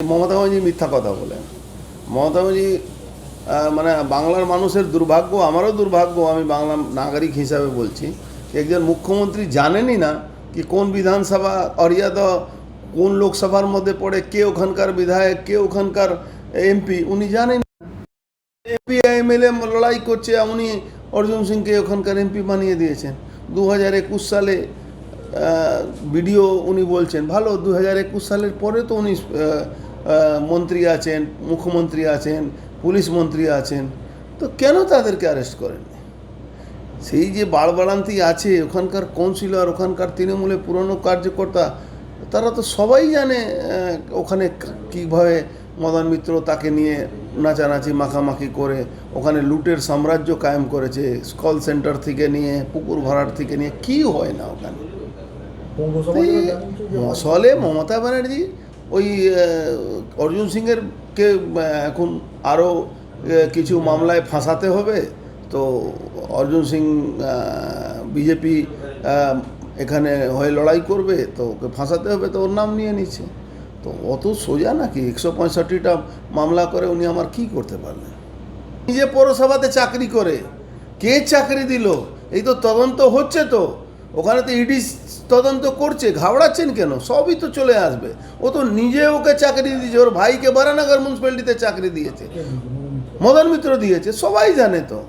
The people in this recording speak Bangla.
মমতা ব্যানার্জি মিথ্যা কথা বলেন মমতা ব্যানার্জি মানে বাংলার মানুষের দুর্ভাগ্য, আমারও দুর্ভাগ্য, আমি বাংলা নাগরিক হিসাবে বলছি। একজন মুখ্যমন্ত্রী জানেনই না কি কোন বিধানসভা অরিয়াদ, কোন লোকসভার মধ্যে পড়ে, কে ওখানকার বিধায়ক, কে ওখানকার এমপি, উনি জানেন এমপি, এমএলএ লড়াই করছে, উনি অর্জুন সিংকে ওখানকার এমপি বানিয়ে দিয়েছেন। দু হাজার একুশ সালে ভিডিও উনি বলছেন, ভালো দু হাজার একুশ সালের পরে তো উনি মন্ত্রী আছেন মুখ্যমন্ত্রী আছেন পুলিশ মন্ত্রী আছেন তো কেন তাদেরকে অ্যারেস্ট করেন সেই যে বাড়বাড়ান্তি আছে ওখানকার কাউন্সিলর ওখানকার তৃণমূলের পুরনো কার্যকর্তা তারা তো সবাই জানে ওখানে কীভাবে মদন মিত্র তাকে নিয়ে নাচানাচি মাখামাখি করে ওখানে লুটের সাম্রাজ্য কায়েম করেছে কল সেন্টার থেকে নিয়ে পুকুর ভরাট থেকে নিয়ে কি হয় না ওখানে? মশলে মমতা ব্যানার্জি ওই অর্জুন সিংয়ের কে এখন আরও কিছু মামলায় ফাঁসাতে হবে। তো অর্জুন সিং বিজেপি এখানে হয়ে লড়াই করবে, তো ওকে ফাঁসাতে হবে, তো ওর নাম নিয়ে নিচ্ছে। তো অত সোজা নাকি? একশো পঁয়ষট্টিটা মামলা করে উনি আমার কি করতে পারলেন? নিজে পৌরসভাতে চাকরি করে। কে চাকরি দিল? এই তো তদন্ত হচ্ছে তো। ওখানে তো ইডি তদন্ত করছে ঘাবড়াচ্ছেন কেন? সবই তো চলে আসবে। ও তো নিজে ওকে চাকরি দিয়েছে ওর ভাইকে বারানগর মিউনিসিপ্যালিটিতে চাকরি দিয়েছে। মদন মিত্র দিয়েছে সবাই জানে তো।